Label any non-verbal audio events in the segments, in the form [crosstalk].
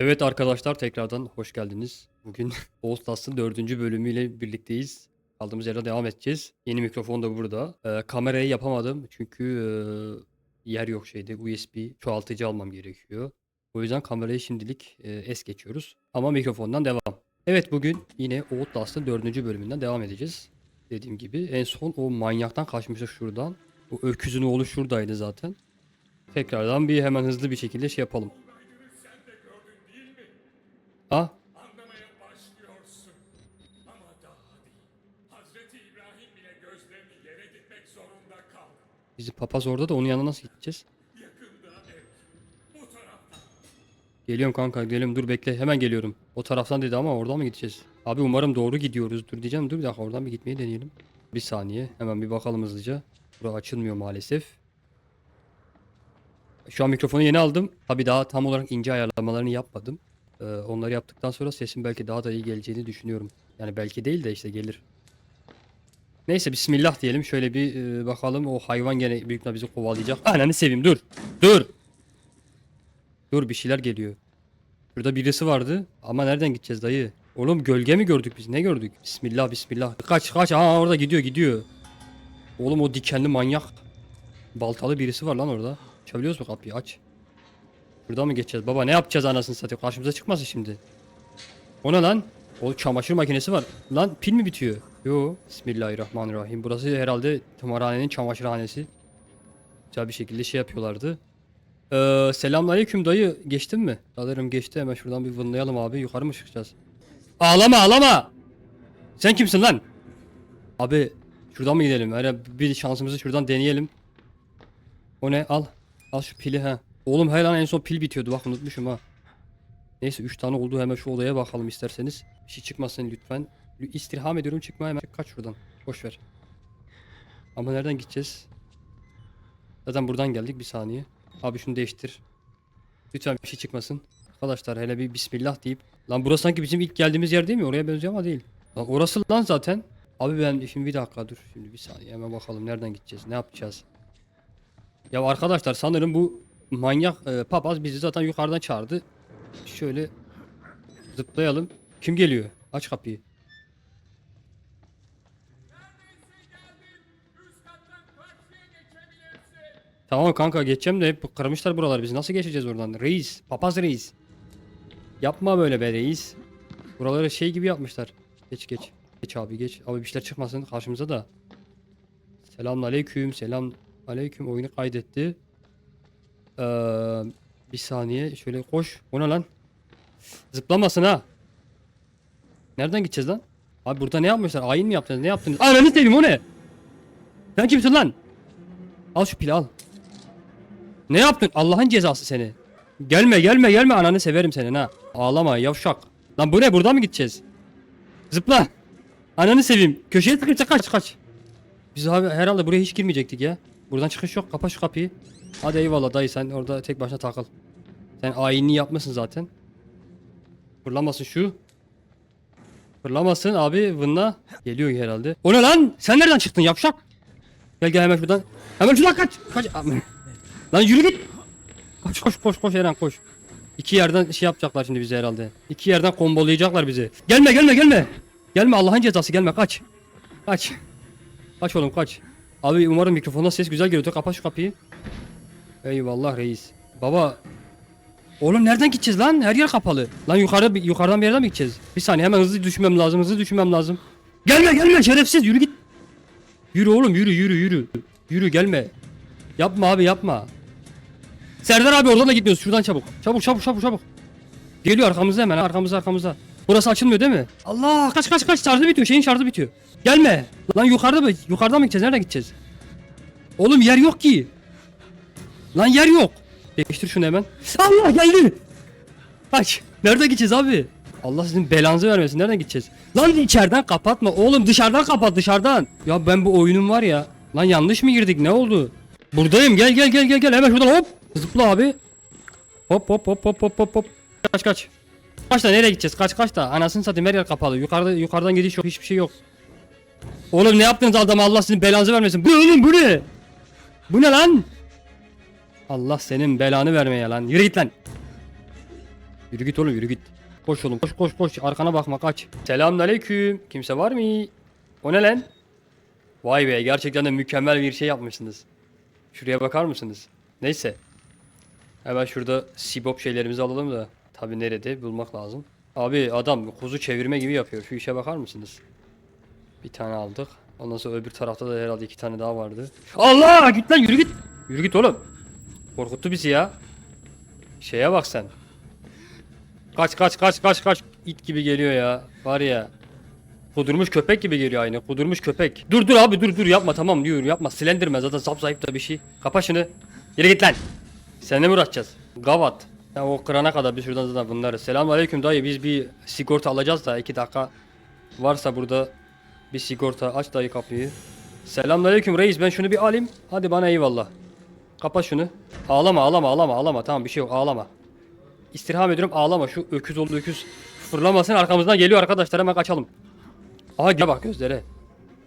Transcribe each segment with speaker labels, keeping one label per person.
Speaker 1: Evet arkadaşlar tekrardan hoş geldiniz. Bugün [laughs] Outlast'ın dördüncü bölümüyle birlikteyiz. Kaldığımız yerden devam edeceğiz. Yeni mikrofon da burada. Ee, kamerayı yapamadım çünkü e, yer yok şeyde. USB çoğaltıcı almam gerekiyor. O yüzden kamerayı şimdilik e, es geçiyoruz. Ama mikrofondan devam. Evet bugün yine Outlast'ın dördüncü bölümünden devam edeceğiz. Dediğim gibi en son o manyaktan kaçmıştık şuradan. O öküzün oğlu şuradaydı zaten. Tekrardan bir hemen hızlı bir şekilde şey yapalım. Ah
Speaker 2: Anlamaya başlıyorsun. Ama daha değil. Hazreti İbrahim bile gözlerini yere dikmek zorunda kaldı.
Speaker 1: Bizi papaz orada da onun yanına nasıl gideceğiz?
Speaker 2: Yakında ev. Bu tarafta.
Speaker 1: Geliyorum kanka geliyorum dur bekle hemen geliyorum. O taraftan dedi ama oradan mı gideceğiz? Abi umarım doğru gidiyoruz. Dur diyeceğim dur bir dakika oradan bir gitmeyi deneyelim. Bir saniye hemen bir bakalım hızlıca. Bura açılmıyor maalesef. Şu an mikrofonu yeni aldım. Tabi daha tam olarak ince ayarlamalarını yapmadım. Ee, onları yaptıktan sonra sesin belki daha da iyi geleceğini düşünüyorum. Yani belki değil de işte gelir. Neyse bismillah diyelim. Şöyle bir e, bakalım. O hayvan gene büyük bizi kovalayacak. Ananı seveyim dur. Dur. Dur bir şeyler geliyor. Şurada birisi vardı. Ama nereden gideceğiz dayı? Oğlum gölge mi gördük biz? Ne gördük? Bismillah bismillah. Kaç kaç. Aa orada gidiyor gidiyor. Oğlum o dikenli manyak. Baltalı birisi var lan orada. Açabiliyoruz mu kapıyı? Aç. Buradan mı geçeceğiz? Baba ne yapacağız anasını satayım? Karşımıza çıkmasın şimdi. O ne lan? O çamaşır makinesi var. Lan pil mi bitiyor? Yo. Bismillahirrahmanirrahim. Burası herhalde tımarhanenin çamaşırhanesi. Güzel bir şekilde şey yapıyorlardı. Ee, selamünaleyküm dayı. Geçtin mi? Alırım geçti. Hemen şuradan bir vınlayalım abi. Yukarı mı çıkacağız? Ağlama ağlama. Sen kimsin lan? Abi şuradan mı gidelim? Hele bir şansımızı şuradan deneyelim. O ne? Al. Al şu pili ha. Oğlum her an en son pil bitiyordu. Bak unutmuşum ha. Neyse 3 tane oldu. Hemen şu odaya bakalım isterseniz. Bir şey çıkmasın lütfen. Lü- İstirham ediyorum çıkma hemen. Kaç şuradan. Boş ver. Ama nereden gideceğiz? Zaten buradan geldik bir saniye. Abi şunu değiştir. Lütfen bir şey çıkmasın. Arkadaşlar hele bir bismillah deyip. Lan burası sanki bizim ilk geldiğimiz yer değil mi? Oraya benziyor ama değil. Lan orası lan zaten. Abi ben şimdi bir dakika dur. Şimdi bir saniye hemen bakalım nereden gideceğiz? Ne yapacağız? Ya arkadaşlar sanırım bu manyak e, papaz bizi zaten yukarıdan çağırdı. Şöyle zıplayalım. Kim geliyor? Aç kapıyı. Tamam kanka geçeceğim de hep kırmışlar buralar. Biz nasıl geçeceğiz oradan? Reis. Papaz reis. Yapma böyle be reis. Buraları şey gibi yapmışlar. Geç geç. Geç abi geç. Abi bir şeyler çıkmasın karşımıza da. Selamun aleyküm. Selam aleyküm. Oyunu kaydetti. Ee, bir saniye. Şöyle koş. O ne lan? Zıplamasın ha. Nereden gideceğiz lan? Abi burada ne yapmışlar? Ayin mi yaptınız? Ne yaptınız? Ananı seveyim o ne? Sen kimsin lan? Al şu pili al. Ne yaptın? Allah'ın cezası seni. Gelme gelme gelme ananı severim senin ha. Ağlama yavşak. Lan bu ne buradan mı gideceğiz? Zıpla. Ananı seveyim. Köşeye sıkıştı kaç kaç. Biz abi herhalde buraya hiç girmeyecektik ya. Buradan çıkış yok. Kapa şu kapıyı. Hadi eyvallah dayı sen orada tek başına takıl. Sen ayinini yapmasın zaten. Fırlamasın şu. Fırlamasın abi vınla. Geliyor herhalde. O ne lan? Sen nereden çıktın yavşak? Gel gel hemen şuradan. Hemen şuradan kaç. Kaç. Lan yürü git. Koş koş koş koş Eren koş. İki yerden şey yapacaklar şimdi bize herhalde. İki yerden kombolayacaklar bizi. Gelme gelme gelme. Gelme Allah'ın cezası gelme kaç. Kaç. Kaç oğlum kaç. Abi umarım mikrofonda ses güzel geliyor. Kapat şu kapıyı. Eyvallah reis. Baba. Oğlum nereden gideceğiz lan? Her yer kapalı. Lan yukarı yukarıdan bir yerden mi gideceğiz? Bir saniye hemen hızlı düşünmem lazım. Hızlı düşünmem lazım. Gelme gelme şerefsiz yürü git. Yürü oğlum yürü yürü yürü. Yürü gelme. Yapma abi yapma. Serdar abi oradan da gitmiyoruz. Şuradan çabuk. Çabuk çabuk çabuk çabuk. Geliyor arkamızda hemen arkamızda arkamızda. Burası açılmıyor değil mi? Allah kaç kaç kaç şarjı bitiyor. Şeyin şarjı bitiyor. Gelme. Lan yukarıda mı? Yukarıdan mı gideceğiz? Nereden gideceğiz? Oğlum yer yok ki. Lan yer yok. Değiştir şunu hemen. Allah geldi. Kaç. Nerede gideceğiz abi? Allah sizin belanızı vermesin. Nereden gideceğiz? Lan içeriden kapatma. Oğlum dışarıdan kapat dışarıdan. Ya ben bu oyunum var ya. Lan yanlış mı girdik? Ne oldu? Buradayım. Gel gel gel gel gel. Hemen şuradan hop. Zıpla abi. Hop hop hop hop hop hop. Kaç kaç. Kaç da nereye gideceğiz? Kaç kaç da. Anasını satayım her yer kapalı. Yukarıda yukarıdan gidiş yok. Hiçbir şey yok. Oğlum ne yaptınız adama? Allah sizin belanızı vermesin. Bu oğlum bu ne? Bu ne lan? Allah senin belanı vermeye lan. Yürü git lan. Yürü git oğlum yürü git. Koş oğlum koş koş koş arkana bakma kaç. Selamünaleyküm. Kimse var mı? O ne lan? Vay be gerçekten de mükemmel bir şey yapmışsınız. Şuraya bakar mısınız? Neyse. Hemen şurada sibop şeylerimizi alalım da. Tabi nerede bulmak lazım. Abi adam kuzu çevirme gibi yapıyor. Şu işe bakar mısınız? Bir tane aldık. Ondan sonra öbür tarafta da herhalde iki tane daha vardı. Allah git lan yürü git. Yürü git oğlum. Korkuttu bizi ya. Şeye bak sen. Kaç kaç kaç kaç kaç it gibi geliyor ya. Var ya. Kudurmuş köpek gibi geliyor aynı. Kudurmuş köpek. Dur dur abi dur dur yapma tamam diyor yapma. Slenderman zaten zap zayıf da bir şey. Kapa şunu. Yürü git lan. Seninle mi uğraşacağız? Gavat. Ya o kırana kadar biz şuradan zaten bunları. Selamünaleyküm dayı biz bir sigorta alacağız da iki dakika. Varsa burada bir sigorta aç dayı kapıyı. Selamünaleyküm reis ben şunu bir alayım. Hadi bana eyvallah. Kapa şunu. Ağlama ağlama ağlama ağlama tamam bir şey yok ağlama. İstirham ediyorum ağlama şu öküz oldu öküz. Fırlamasın arkamızdan geliyor arkadaşlar hemen kaçalım. Aha gel bak gözlere.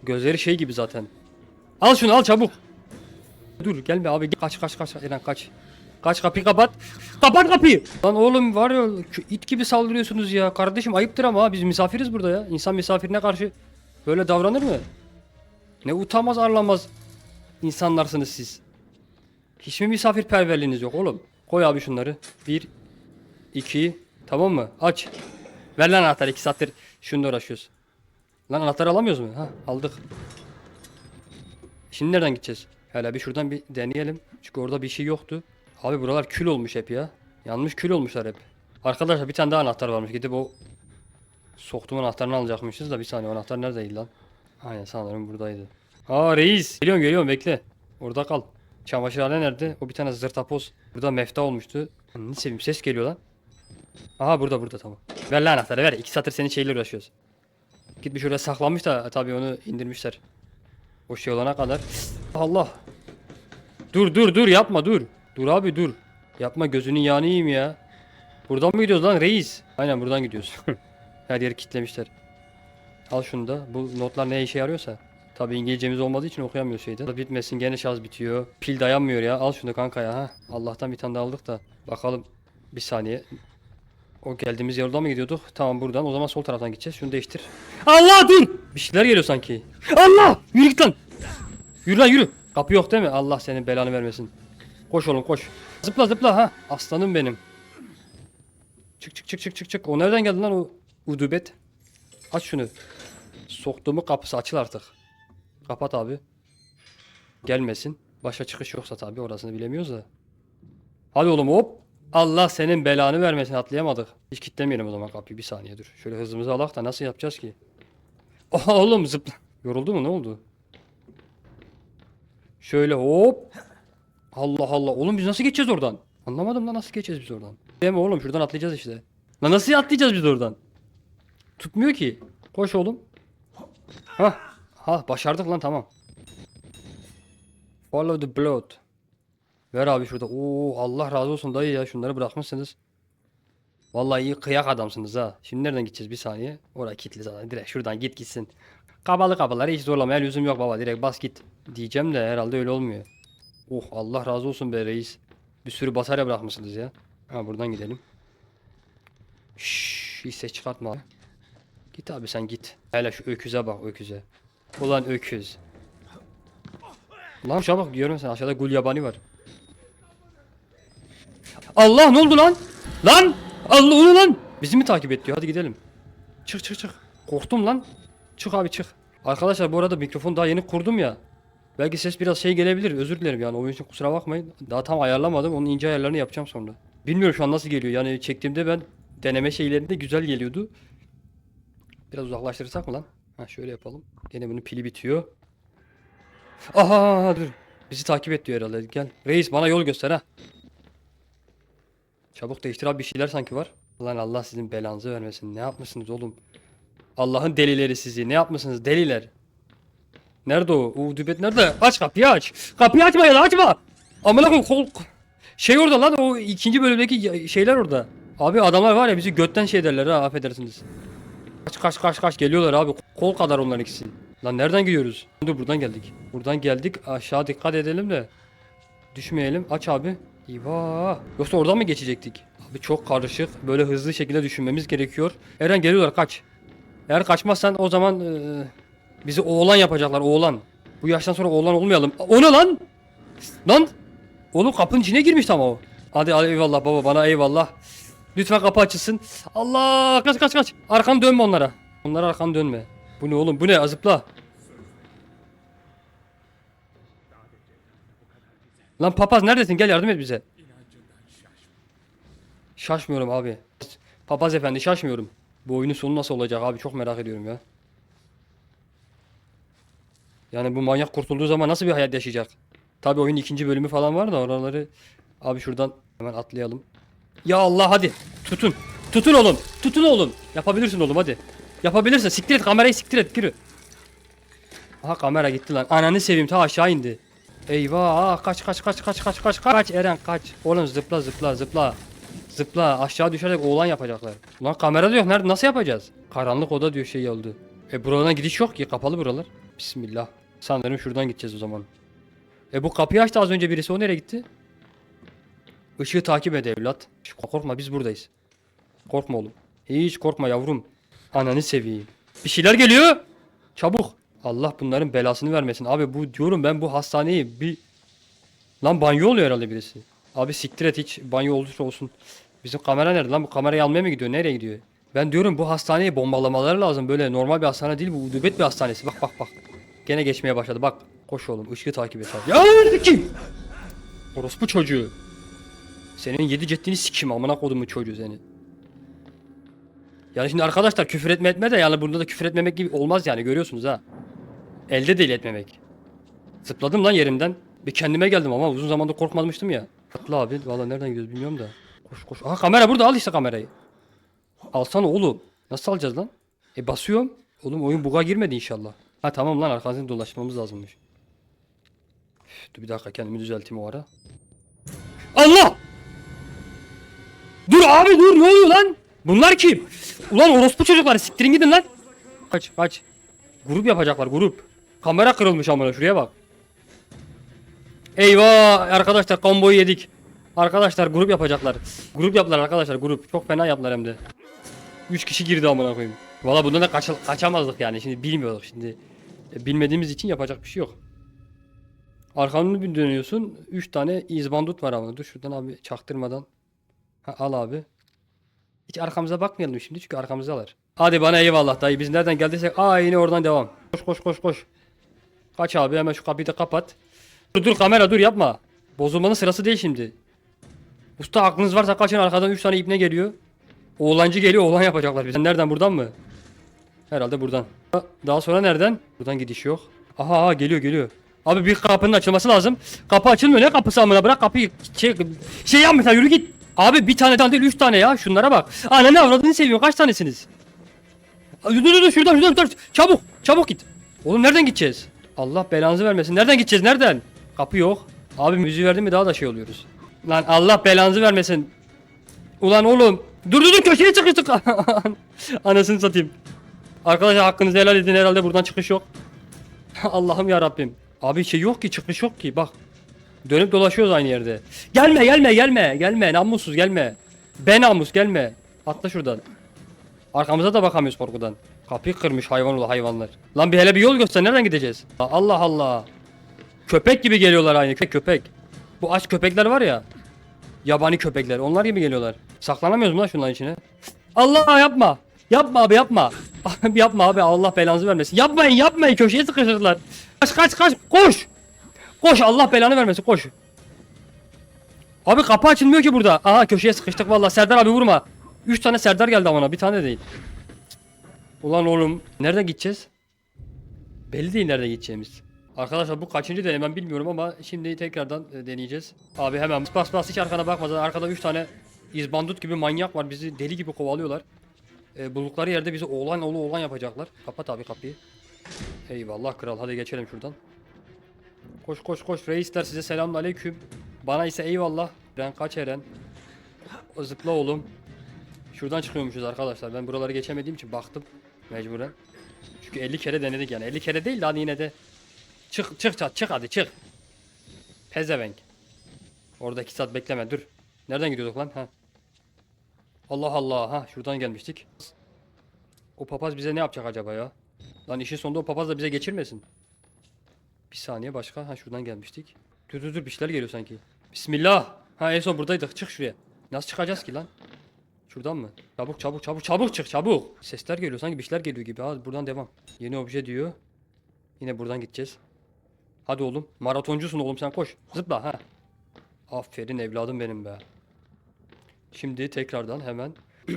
Speaker 1: Gözleri şey gibi zaten. Al şunu al çabuk. Dur gelme abi kaç kaç kaç Eren kaç. Kaç kapıyı kapat. Kapat kapıyı. Lan oğlum var ya it gibi saldırıyorsunuz ya. Kardeşim ayıptır ama biz misafiriz burada ya. İnsan misafirine karşı böyle davranır mı? Ne utanmaz arlanmaz insanlarsınız siz. Hiç mi misafirperverliğiniz yok oğlum? Koy abi şunları. Bir, iki, tamam mı? Aç. Ver lan anahtarı iki saattir şununla uğraşıyoruz. Lan anahtarı alamıyoruz mu? Ha aldık. Şimdi nereden gideceğiz? Hele bir şuradan bir deneyelim. Çünkü orada bir şey yoktu. Abi buralar kül olmuş hep ya. Yanmış kül olmuşlar hep. Arkadaşlar bir tane daha anahtar varmış. Gidip o soktuğum anahtarını alacakmışız da bir saniye anahtar neredeydi lan? Aynen sanırım buradaydı. Aa reis. Geliyorum geliyorum bekle. Orada kal. Çamaşırhane nerede? O bir tane zırtapoz. Burada mefta olmuştu. Ne seveyim ses geliyor lan. Aha burada burada tamam. Ver lan anahtarı ver. İki satır senin şeyle uğraşıyoruz. Gitmiş oraya saklanmış da tabii onu indirmişler. O şey olana kadar. Allah. Dur dur dur yapma dur. Dur abi dur. Yapma gözünün yağını yiyeyim ya. Buradan mı gidiyoruz lan reis? Aynen buradan gidiyoruz. [laughs] Her yeri kilitlemişler. Al şunu da. Bu notlar ne işe yarıyorsa. Tabi İngilizcemiz olmadığı için okuyamıyor şeyde. Bitmesin gene şarj bitiyor. Pil dayanmıyor ya. Al şunu kanka ya. Ha. Allah'tan bir tane daha aldık da. Bakalım. Bir saniye. O geldiğimiz yoldan mı gidiyorduk? Tamam buradan. O zaman sol taraftan gideceğiz. Şunu değiştir. Allah dur! Bir şeyler geliyor sanki. Allah! Yürü git lan! Yürü lan yürü! Kapı yok değil mi? Allah senin belanı vermesin. Koş oğlum koş. Zıpla zıpla ha. Aslanım benim. Çık çık çık çık çık çık. O nereden geldi lan o udubet? Aç şunu. Soktuğumu kapısı açıl artık. Kapat abi. Gelmesin. Başka çıkış yoksa tabii orasını bilemiyoruz da. Hadi oğlum hop. Allah senin belanı vermesin atlayamadık. Hiç kitlemeyelim o zaman kapıyı bir saniye dur. Şöyle hızımızı alak da nasıl yapacağız ki? [laughs] Oha oğlum zıpla. Yoruldu mu ne oldu? Şöyle hop. Allah Allah. Oğlum biz nasıl geçeceğiz oradan? Anlamadım da nasıl geçeceğiz biz oradan? Mi oğlum şuradan atlayacağız işte. Lan nasıl atlayacağız biz oradan? Tutmuyor ki. Koş oğlum. Hah. Ha başardık lan tamam. Follow the blood. Ver abi şurada. Oo Allah razı olsun dayı ya şunları bırakmışsınız. Vallahi iyi kıyak adamsınız ha. Şimdi nereden gideceğiz bir saniye? Oraya kilitli zaten. Direkt şuradan git gitsin. Kabalı kabaları hiç zorlamaya lüzum yok baba. Direkt bas git. Diyeceğim de herhalde öyle olmuyor. Oh Allah razı olsun be reis. Bir sürü batarya bırakmışsınız ya. Ha buradan gidelim. Şşş hiç ses çıkartma. Git abi sen git. Hele şu öküze bak öküze. Ulan öküz. Lan şuna bak diyorum sen aşağıda gul yabani var. Allah ne oldu lan? Lan! Allah onu lan! Bizi mi takip et diyor hadi gidelim. Çık çık çık. Korktum lan. Çık abi çık. Arkadaşlar bu arada mikrofon daha yeni kurdum ya. Belki ses biraz şey gelebilir özür dilerim yani oyun için kusura bakmayın. Daha tam ayarlamadım onun ince ayarlarını yapacağım sonra. Bilmiyorum şu an nasıl geliyor yani çektiğimde ben deneme şeylerinde güzel geliyordu. Biraz uzaklaştırırsak mı lan? Ha şöyle yapalım. Gene bunun pili bitiyor. Aha dur. Bizi takip et diyor herhalde. Gel. Reis bana yol göster ha. Çabuk değiştir abi bir şeyler sanki var. Ulan Allah sizin belanızı vermesin. Ne yapmışsınız oğlum? Allah'ın delileri sizi. Ne yapmışsınız deliler? Nerede o? O dübet nerede? Aç kapıyı aç. Kapıyı açma ya da açma. Amına kol. Şey orada lan o ikinci bölümdeki şeyler orada. Abi adamlar var ya bizi götten şey derler ha affedersiniz. Kaç kaç kaç kaç geliyorlar abi. Kol kadar onların ikisi. Lan nereden gidiyoruz? Dur buradan geldik. Buradan geldik. Aşağı dikkat edelim de. Düşmeyelim. Aç abi. Eyvah. Yoksa oradan mı geçecektik? Abi çok karışık. Böyle hızlı şekilde düşünmemiz gerekiyor. Eren geliyorlar kaç. Eğer kaçmazsan o zaman eee, bizi oğlan yapacaklar oğlan. Bu yaştan sonra oğlan olmayalım. O ne lan? Lan! Oğlum kapının içine girmiş tam o. Hadi hadi eyvallah baba bana eyvallah. Lütfen kapı açılsın. Allah kaç kaç kaç. Arkanı dönme onlara. Onlara arkanı dönme. Bu ne oğlum bu ne azıpla. Lan papaz neredesin gel yardım et bize. Şaşmıyorum abi. Papaz efendi şaşmıyorum. Bu oyunun sonu nasıl olacak abi çok merak ediyorum ya. Yani bu manyak kurtulduğu zaman nasıl bir hayat yaşayacak? Tabii oyunun ikinci bölümü falan var da oraları abi şuradan hemen atlayalım. Ya Allah hadi tutun. Tutun oğlum. Tutun oğlum. Yapabilirsin oğlum hadi. Yapabilirsin. Siktir et kamerayı siktir et. Yürü. Aha kamera gitti lan. Ananı seveyim ta aşağı indi. Eyvah kaç kaç kaç kaç kaç kaç kaç Eren kaç. Oğlum zıpla zıpla zıpla. Zıpla aşağı düşerek oğlan yapacaklar. Ulan kamera diyor nerede nasıl yapacağız? Karanlık oda diyor şey oldu. E buradan gidiş yok ki kapalı buralar. Bismillah. Sanırım şuradan gideceğiz o zaman. E bu kapıyı açtı az önce birisi o nereye gitti? Işığı takip et evlat. Korkma biz buradayız. Korkma oğlum. Hiç korkma yavrum. Ananı seveyim. Bir şeyler geliyor. Çabuk. Allah bunların belasını vermesin. Abi bu diyorum ben bu hastaneyi bir... Lan banyo oluyor herhalde birisi. Abi siktir et hiç banyo olursa olsun. Bizim kamera nerede lan? Bu kamerayı almaya mı gidiyor? Nereye gidiyor? Ben diyorum bu hastaneyi bombalamaları lazım. Böyle normal bir hastane değil bu. Udubet bir hastanesi. Bak bak bak. Gene geçmeye başladı. Bak. Koş oğlum. ışığı takip et. Ya kim? Orospu çocuğu. Senin yedi ceddini sikim amına kodumu çocuğu seni. Yani şimdi arkadaşlar küfür etme etme de yani bunda da küfür etmemek gibi olmaz yani görüyorsunuz ha. Elde değil etmemek. Zıpladım lan yerimden. Bir kendime geldim ama uzun zamandır korkmamıştım ya. Atla abi. Valla nereden gidiyoruz bilmiyorum da. Koş koş. Aha kamera burada al işte kamerayı. Alsana oğlum. Nasıl alacağız lan? E basıyorum. Oğlum oyun buga girmedi inşallah. Ha tamam lan arkasını dolaşmamız lazımmış. Üf, dur bir dakika kendimi düzelteyim o ara. Allah! Dur abi dur ne oluyor lan? Bunlar kim? Ulan orospu çocuklar siktirin gidin lan. Kaç kaç. Grup yapacaklar grup. Kamera kırılmış amına şuraya bak. Eyvah arkadaşlar komboyu yedik. Arkadaşlar grup yapacaklar. Grup yaptılar arkadaşlar grup. Çok fena yaptılar hem de. 3 kişi girdi amına koyayım. Valla bundan da kaça- kaçamazdık yani. Şimdi bilmiyorduk şimdi. E, Bilmediğimiz için yapacak bir şey yok. Arkanı dönüyorsun. 3 tane izbandut var ama. Dur şuradan abi çaktırmadan. Ha, al abi. Hiç arkamıza bakmayalım şimdi çünkü arkamızdalar. Hadi bana eyvallah dayı. Biz nereden geldiysek aynı oradan devam. Koş koş koş koş. Kaç abi hemen şu kapıyı da kapat. Dur dur kamera dur yapma. Bozulmanın sırası değil şimdi. Usta aklınız varsa kaçın arkadan 3 tane ipne geliyor. Oğlancı geliyor oğlan yapacaklar bize. Nereden buradan mı? Herhalde buradan. Daha sonra nereden? Buradan gidiş yok. Aha, aha geliyor geliyor. Abi bir kapının açılması lazım. Kapı açılmıyor ne kapısı amına bırak kapıyı şey, şey yapma yürü git. Abi bir tane değil üç tane ya şunlara bak. Ananı avradını seviyor kaç tanesiniz? Dur dur dur şuradan şuradan dur. Çabuk çabuk git. Oğlum nereden gideceğiz? Allah belanızı vermesin. Nereden gideceğiz nereden? Kapı yok. Abi müziği verdin mi daha da şey oluyoruz. Lan Allah belanızı vermesin. Ulan oğlum. Dur dur dur köşeye çıkıştık. [laughs] Anasını satayım. Arkadaşlar hakkınızı helal edin herhalde buradan çıkış yok. [laughs] Allah'ım ya Rabbim. Abi şey yok ki çıkış yok ki bak. Dönüp dolaşıyoruz aynı yerde. Gelme gelme gelme gelme namussuz gelme. Ben namus gelme. Atla şuradan. Arkamıza da bakamıyoruz korkudan. Kapıyı kırmış hayvan oğlu hayvanlar. Lan bir hele bir yol göster nereden gideceğiz? Allah Allah. Köpek gibi geliyorlar aynı köpek köpek. Bu aç köpekler var ya. Yabani köpekler onlar gibi geliyorlar. Saklanamıyoruz mu lan şunların içine? Allah yapma. Yapma abi yapma. [laughs] Yapma abi Allah belanızı vermesin. Yapmayın yapmayın köşeye sıkıştırdılar. Kaç kaç kaç koş. Koş Allah belanı vermesin koş. Abi kapı açılmıyor ki burada. Aha köşeye sıkıştık vallahi Serdar abi vurma. 3 tane Serdar geldi amına bir tane değil. Ulan oğlum nereden gideceğiz? Belli değil nereden gideceğimiz. Arkadaşlar bu kaçıncı denemem bilmiyorum ama şimdi tekrardan e, deneyeceğiz. Abi hemen bas bas hiç arkana bakmadan arkada 3 tane izbandut gibi manyak var bizi deli gibi kovalıyorlar. E, buldukları yerde bizi oğlan oğlu oğlan yapacaklar. Kapat abi kapıyı. Eyvallah kral hadi geçelim şuradan. Koş koş koş reisler size selamun aleyküm. Bana ise eyvallah. Ben kaç Eren. O Zıpla oğlum. Şuradan çıkıyormuşuz arkadaşlar. Ben buraları geçemediğim için baktım mecburen. Çünkü 50 kere denedik yani. 50 kere değil de hadi yine de. Çık çık çık, çık hadi çık. Pezevenk. Orada 2 saat bekleme dur. Nereden gidiyorduk lan? Ha. Allah Allah. Ha şuradan gelmiştik. O papaz bize ne yapacak acaba ya? Lan işin sonunda o papaz da bize geçirmesin. Bir saniye başka. Ha şuradan gelmiştik. Dur dur dur bir şeyler geliyor sanki. Bismillah. Ha en son buradaydık. Çık şuraya. Nasıl çıkacağız ki lan? Şuradan mı? Çabuk çabuk çabuk çabuk çık çabuk. Sesler geliyor sanki bir şeyler geliyor gibi. Ha buradan devam. Yeni obje diyor. Yine buradan gideceğiz. Hadi oğlum. Maratoncusun oğlum sen koş. Zıpla ha. Aferin evladım benim be. Şimdi tekrardan hemen. [clears throat]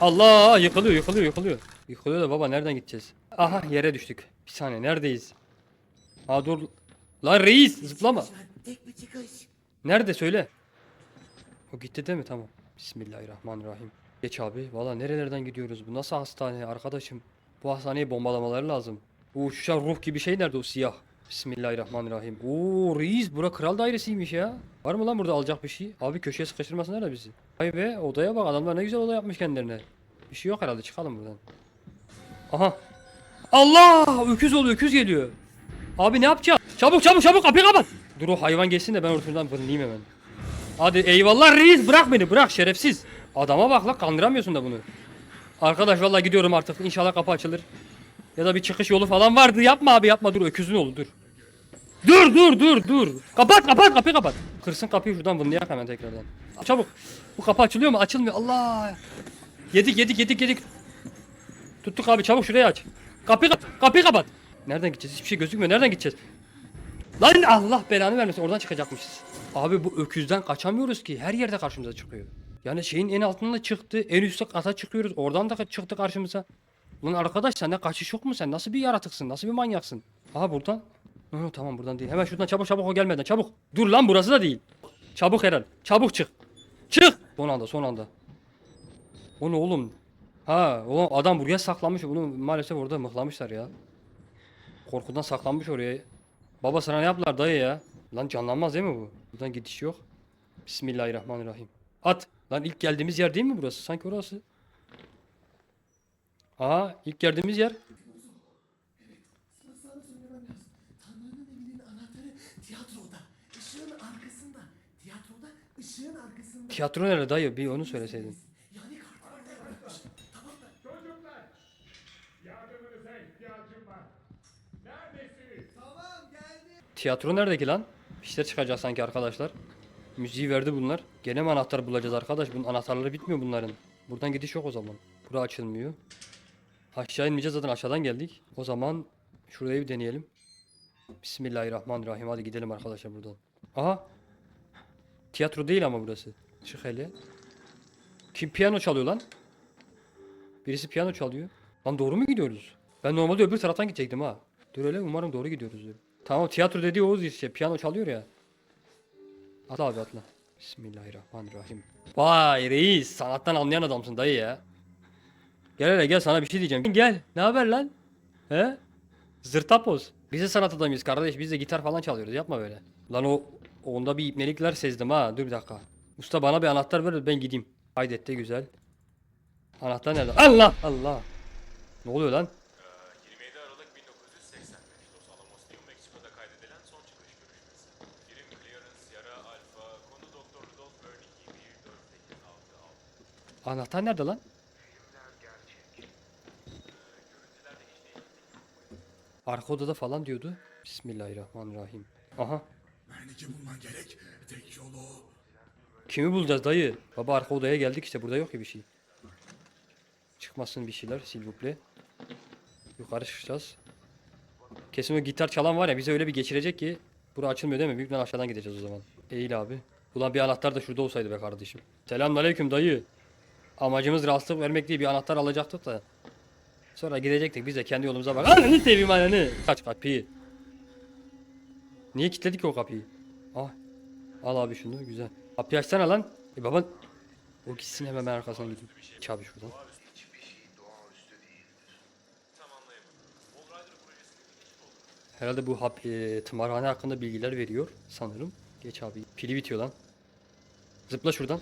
Speaker 1: Allah yıkılıyor yıkılıyor yıkılıyor. Yıkılıyor da baba nereden gideceğiz? Aha yere düştük. Bir saniye neredeyiz? Ha dur. Lan reis zıplama.
Speaker 3: Tek bir çıkış.
Speaker 1: Nerede söyle. O gitti değil mi? Tamam. Bismillahirrahmanirrahim. Geç abi. Valla nerelerden gidiyoruz? Bu nasıl hastane arkadaşım? Bu hastaneyi bombalamaları lazım. Bu uçuşan ruh gibi şey nerede o siyah? Bismillahirrahmanirrahim. Oo reis bura kral dairesiymiş ya. Var mı lan burada alacak bir şey? Abi köşeye sıkıştırmasınlar da bizi. Vay be odaya bak adamlar ne güzel oda yapmış kendilerine. Bir şey yok herhalde çıkalım buradan. Aha. Allah! Öküz oluyor öküz geliyor. Abi ne yapacağız? Çabuk çabuk çabuk kapıyı kapat. Dur o hayvan geçsin de ben ortadan fırlayayım hemen. Hadi eyvallah reis bırak beni bırak şerefsiz. Adama bak la kandıramıyorsun da bunu. Arkadaş vallahi gidiyorum artık İnşallah kapı açılır. Ya da bir çıkış yolu falan vardı yapma abi yapma dur öküzün oğlu dur. Dur dur dur dur. Kapat kapat kapıyı kapat. Kırsın kapıyı şuradan vınlayak hemen tekrardan. Çabuk. Bu kapı açılıyor mu? Açılmıyor. Allah. Yedik yedik yedik yedik. Tuttuk abi çabuk şurayı aç. Kapıyı kapat. Kapıyı kapat. Nereden gideceğiz? Hiçbir şey gözükmüyor. Nereden gideceğiz? Lan Allah belanı vermesin. Oradan çıkacakmışız. Abi bu öküzden kaçamıyoruz ki. Her yerde karşımıza çıkıyor. Yani şeyin en altında çıktı. En üstte kata çıkıyoruz. Oradan da çıktı karşımıza. Lan arkadaş sende kaçış yok mu sen? Nasıl bir yaratıksın? Nasıl bir manyaksın? Aha buradan. Hı, tamam buradan değil. Hemen şuradan çabuk çabuk o gelmeden. Çabuk. Dur lan burası da değil. Çabuk Eren. Çabuk çık. Çık. Son anda son anda. O ne oğlum? Ha ulan adam buraya saklanmış. Bunu maalesef orada mıhlamışlar ya. Korkudan saklanmış oraya. Baba sana ne yaptılar dayı ya? Lan canlanmaz değil mi bu? Buradan gidiş yok. Bismillahirrahmanirrahim. At. Lan ilk geldiğimiz yer değil mi burası? Sanki orası. Aha ilk geldiğimiz yer. Tiyatro nerede dayı? Bir onu söyleseydin.
Speaker 3: Yani kartlarda yapmış. Tamam da
Speaker 2: Çocuklar! Yardımınıza ihtiyacım var. Neredesiniz?
Speaker 3: Tamam geldi.
Speaker 1: Tiyatro nerede ki lan? Şeyler çıkacak sanki arkadaşlar. Müziği verdi bunlar. Gene mi anahtar bulacağız arkadaş? Bunun anahtarları bitmiyor bunların. Buradan gidiş yok o zaman. Bura açılmıyor. Aşağı inmeyeceğiz zaten aşağıdan geldik. O zaman şurayı bir deneyelim. Bismillahirrahmanirrahim. Hadi gidelim arkadaşlar buradan. Aha. Tiyatro değil ama burası. Çık hele. Kim piyano çalıyor lan? Birisi piyano çalıyor. Lan doğru mu gidiyoruz? Ben normalde öbür taraftan gidecektim ha. Dur öyle umarım doğru gidiyoruz. Tamam tiyatro dediği Oğuz işte piyano çalıyor ya. Atla abi atla. Bismillahirrahmanirrahim. Vay reis sanattan anlayan adamsın dayı ya. Gel hele gel sana bir şey diyeceğim. Gel ne haber lan? He? Zırtapoz. Biz de sanat adamıyız kardeş biz de gitar falan çalıyoruz yapma böyle. Lan o onda bir ipnelikler sezdim ha dur bir dakika. Usta bana bir anahtar ver ben gideyim. Kaydetti güzel. Anahtar nerede? Allah Allah. Ne oluyor lan? Anahtar nerede lan? Arka odada falan diyordu. Bismillahirrahmanirrahim. Aha.
Speaker 3: Wernicke bulman gerek. Tek yolu.
Speaker 1: Kimi bulacağız dayı? Baba arka odaya geldik işte burada yok ki bir şey. Çıkmasın bir şeyler silvuple. Yukarı çıkacağız. Kesin o gitar çalan var ya bize öyle bir geçirecek ki. Bura açılmıyor değil mi? Büyük ihtimalle aşağıdan gideceğiz o zaman. Eğil abi. Ulan bir anahtar da şurada olsaydı be kardeşim. Selamünaleyküm dayı. Amacımız rahatsızlık vermek değil bir anahtar alacaktık da. Sonra gidecektik biz de kendi yolumuza bak. Ananı seveyim ananı. Kaç kapıyı. Niye kilitledik ki o kapıyı? Ah. Al abi şunu güzel. Kapıyı açsana lan. E baban. O gitsin hemen ben arkasına gideyim. Geç abi şuradan. Herhalde bu hap, e, tımarhane hakkında bilgiler veriyor sanırım. Geç abi. Pili bitiyor lan. Zıpla şuradan.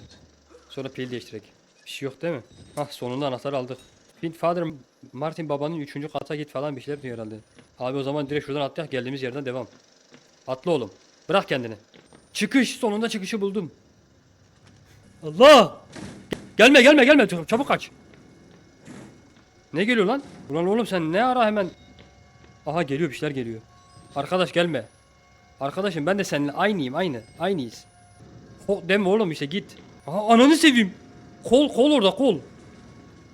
Speaker 1: Sonra pil değiştirek. Bir şey yok değil mi? Hah sonunda anahtarı aldık. Fin Father Martin babanın 3. kata git falan bir şeyler diyor herhalde. Abi o zaman direkt şuradan atlayak geldiğimiz yerden devam. Atla oğlum. Bırak kendini. Çıkış sonunda çıkışı buldum. Allah! Gelme gelme gelme çabuk kaç. Ne geliyor lan? Ulan oğlum sen ne ara hemen Aha geliyor bir şeyler geliyor. Arkadaş gelme. Arkadaşım ben de seninle aynıyım aynı. Aynıyız. Ho, deme oğlum işte git. Aha ananı seveyim. Kol kol orada kol.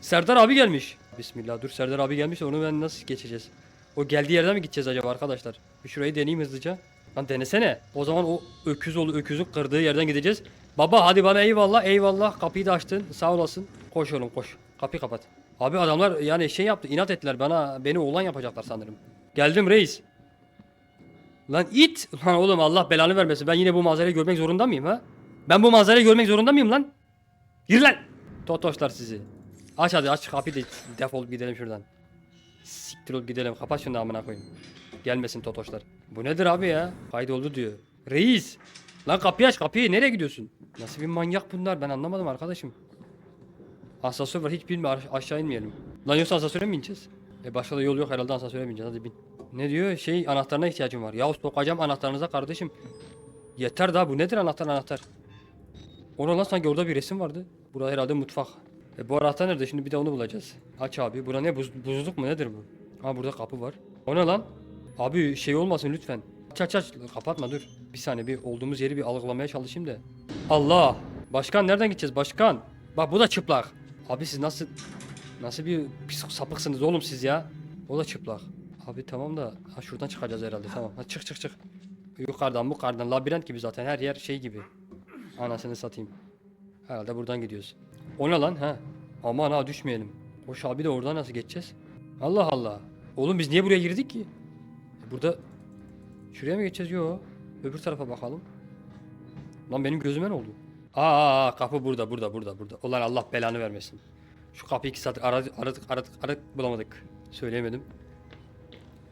Speaker 1: Serdar abi gelmiş. Bismillah dur Serdar abi gelmiş onu ben nasıl geçeceğiz? O geldiği yerden mi gideceğiz acaba arkadaşlar? Bir şurayı deneyeyim hızlıca. Lan denesene. O zaman o öküz oğlu öküzün kırdığı yerden gideceğiz. Baba hadi bana eyvallah eyvallah kapıyı da açtın sağ olasın. Koş oğlum koş. Kapıyı kapat. Abi adamlar yani şey yaptı inat ettiler bana beni oğlan yapacaklar sanırım. Geldim reis. Lan it. Lan oğlum Allah belanı vermesin. Ben yine bu manzarayı görmek zorunda mıyım ha? Ben bu manzarayı görmek zorunda mıyım lan? Yürü lan. Totoşlar sizi. Aç hadi aç kapıyı da defolup gidelim şuradan. Siktir olup gidelim. Kapat şunu da amına koyayım. Gelmesin totoşlar. Bu nedir abi ya? Kaydoldu diyor. Reis. Lan kapıyı aç kapıyı. Nereye gidiyorsun? Nasıl bir manyak bunlar? Ben anlamadım arkadaşım. Asansör var hiç bilme aş- aşağı inmeyelim. Lan yoksa asansöre mi ineceğiz? E başka da yol yok herhalde asansöre bineceğiz hadi bin. Ne diyor? Şey anahtarına ihtiyacım var. Yahu sokacağım anahtarınıza kardeşim. Yeter daha bu nedir anahtar anahtar? Ona lan sanki orada bir resim vardı. Burada herhalde mutfak. E bu anahtar nerede? Şimdi bir de onu bulacağız. Aç abi. Bura ne? Buz, buzluk mu nedir bu? Ha burada kapı var. O ne lan? Abi şey olmasın lütfen. Aç aç aç. Kapatma dur. Bir saniye bir olduğumuz yeri bir algılamaya çalışayım da. Allah! Başkan nereden gideceğiz başkan? Bak bu da çıplak. Abi siz nasıl nasıl bir pis sapıksınız oğlum siz ya? O da çıplak. Abi tamam da ha şuradan çıkacağız herhalde tamam. Ha çık çık çık. Yukarıdan yukarıdan labirent gibi zaten her yer şey gibi. Anasını satayım. Herhalde buradan gidiyoruz. O ne lan ha? Aman ha düşmeyelim. Hoş abi de oradan nasıl geçeceğiz? Allah Allah. Oğlum biz niye buraya girdik ki? E Burada şuraya mı geçeceğiz? Yo. Öbür tarafa bakalım. Lan benim gözüme ne oldu? Aa, aa, kapı burada burada burada burada. Ulan Allah belanı vermesin. Şu kapıyı iki saat aradık aradık aradık aradık bulamadık. Söyleyemedim.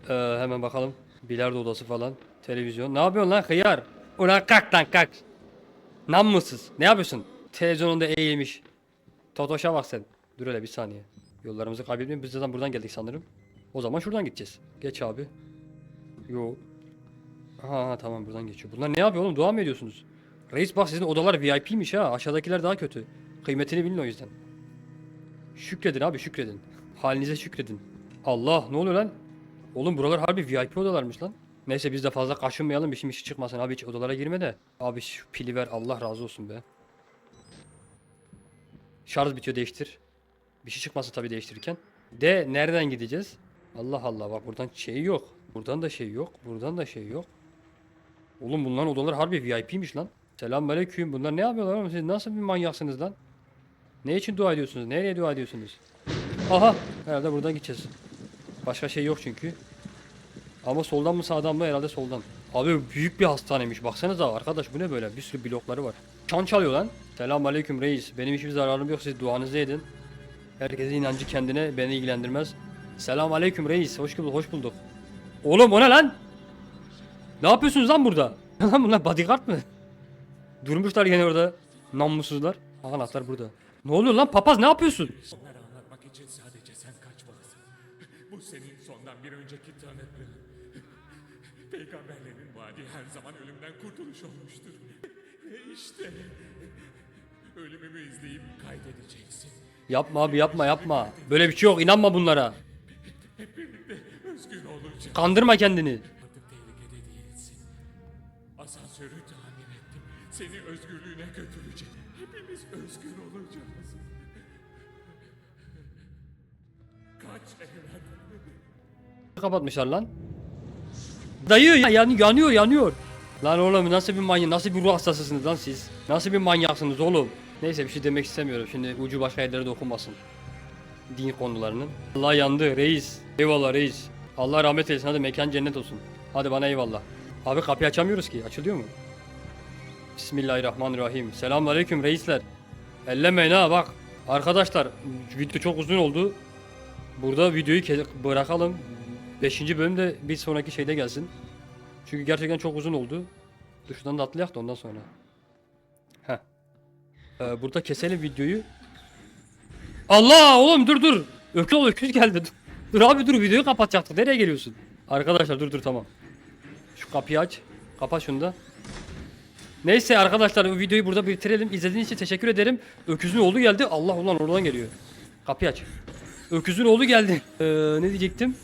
Speaker 1: Ee, hemen bakalım. Bilardo odası falan. Televizyon. Ne yapıyorsun lan hıyar? Ulan kalk lan kalk. Namussuz. Ne yapıyorsun? Televizyonunda eğilmiş. Totoş'a bak sen. Dur hele bir saniye. Yollarımızı kaybetmeyin. Biz zaten buradan geldik sanırım. O zaman şuradan gideceğiz. Geç abi. Yo. Ha, ha tamam buradan geçiyor. Bunlar ne yapıyor oğlum? Dua mı ediyorsunuz? Reis bak sizin odalar VIP'miş ha. Aşağıdakiler daha kötü. Kıymetini bilin o yüzden. Şükredin abi şükredin. Halinize şükredin. Allah ne oluyor lan? Oğlum buralar harbi VIP odalarmış lan. Neyse biz de fazla kaşınmayalım bir şey çıkmasın abi hiç odalara girme de. Abi şu pili ver Allah razı olsun be. Şarj bitiyor değiştir. Bir şey çıkmasın tabii değiştirirken. De nereden gideceğiz? Allah Allah bak buradan şey yok. Buradan da şey yok. Buradan da şey yok. Oğlum bunların odaları harbi VIP'miş lan. Selamünaleyküm. Bunlar ne yapıyorlar oğlum? Siz nasıl bir manyaksınız lan? Ne için dua ediyorsunuz? Nereye dua ediyorsunuz? Aha! Herhalde buradan gideceğiz. Başka şey yok çünkü. Ama soldan mı sağdan mı? Herhalde soldan. Abi büyük bir hastaneymiş. Baksanıza arkadaş bu ne böyle? Bir sürü blokları var. Çan çalıyor lan. Selamünaleyküm reis. Benim hiçbir zararım yok. Siz duanızı edin. Herkesin inancı kendine. Beni ilgilendirmez. Selamünaleyküm reis. Hoş bulduk. Hoş bulduk. Oğlum o ne lan? Ne yapıyorsunuz lan burada? [laughs] Lan bunlar bodyguard mı? Durmuşlar gene orada. Namussuzlar. Aha, Anahtar burada. Ne oluyor lan papaz ne yapıyorsun?
Speaker 2: Onları anlatmak için sadece sen kaçmalısın. Bu senin sondan bir önceki tanıklığın. Peygamberlerin vaadi her zaman ölümden kurtuluş olmuştur. [laughs] Ve işte ölümümü izleyip kaydedeceksin.
Speaker 1: Yapma abi yapma yapma. Böyle bir şey yok inanma bunlara.
Speaker 2: Hep birlikte özgür olacağız.
Speaker 1: Kandırma kendini.
Speaker 2: Artık tehlikede değilsin. Asansörü tamir ettim. Seni özgürlüğüne götüreceğim. Hepimiz özgür olacağız. Kaç evlat.
Speaker 1: Kapatmışlar lan. Dayı ya, yan- yanıyor yanıyor. Lan oğlum nasıl bir manyak nasıl bir ruh hastasısınız lan siz? Nasıl bir manyaksınız oğlum? Neyse bir şey demek istemiyorum şimdi ucu başka yerlere dokunmasın. Din konularının. Allah yandı reis. Eyvallah reis. Allah rahmet eylesin hadi mekan cennet olsun. Hadi bana eyvallah. Abi kapıyı açamıyoruz ki açılıyor mu? Bismillahirrahmanirrahim. Selamünaleyküm reisler. Ellemeyin ha bak. Arkadaşlar video çok uzun oldu. Burada videoyu bırakalım. 5. bölüm de bir sonraki şeyde gelsin. Çünkü gerçekten çok uzun oldu. Dur şuradan da atlayak da ondan sonra. Heh. Ee, burada keselim videoyu. Allah oğlum dur dur. Öküz öküz geldi. Dur, dur abi dur videoyu kapatacaktık. Nereye geliyorsun? Arkadaşlar dur dur tamam. Şu kapıyı aç. Kapat şunu da. Neyse arkadaşlar bu videoyu burada bitirelim. İzlediğiniz için teşekkür ederim. Öküzün oğlu geldi. Allah ulan oradan geliyor. Kapıyı aç. Öküzün oğlu geldi. Ee, ne diyecektim?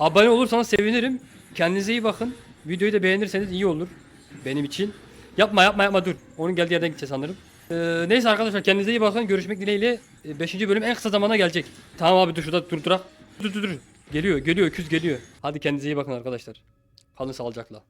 Speaker 1: Abone olursanız sevinirim. Kendinize iyi bakın. Videoyu da beğenirseniz iyi olur. Benim için. Yapma yapma yapma dur. Onun geldiği yerden gideceğiz sanırım. Ee, neyse arkadaşlar kendinize iyi bakın. Görüşmek dileğiyle. 5. bölüm en kısa zamana gelecek. Tamam abi dur şurada dur durak. Dur dur dur. Geliyor geliyor öküz geliyor. Hadi kendinize iyi bakın arkadaşlar. Kalın sağlıcakla.